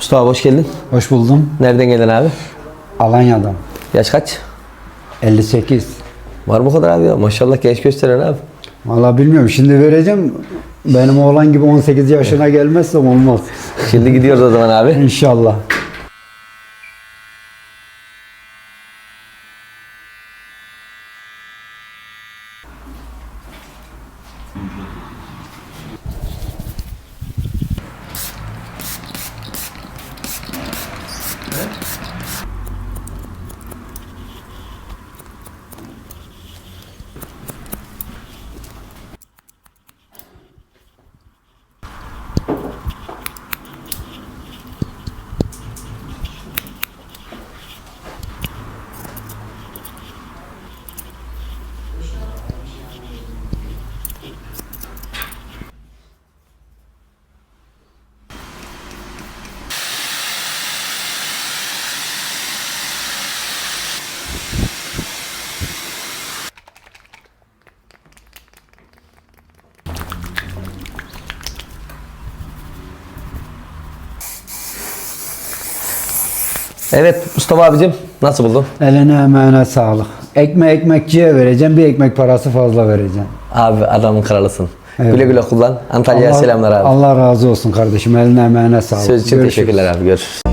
Mustafa hoş geldin. Hoş buldum. Nereden geldin abi? Alanya'dan. Yaş kaç? 58. Var bu kadar abi ya. Maşallah genç gösteren abi. Vallahi bilmiyorum. Şimdi vereceğim. Benim oğlan gibi 18 yaşına gelmezsem olmaz. Şimdi gidiyoruz o zaman abi. İnşallah. Right? Evet Mustafa abicim nasıl buldun? Eline emeğine sağlık. Ekmek ekmekçiye vereceğim. Bir ekmek parası fazla vereceğim. Abi adamın kralısın. Evet. Güle güle kullan. Antalya'ya selamlar abi. Allah razı olsun kardeşim. Eline emeğine sağlık. Söz için Görüşürüz. teşekkürler abi. Görüşürüz.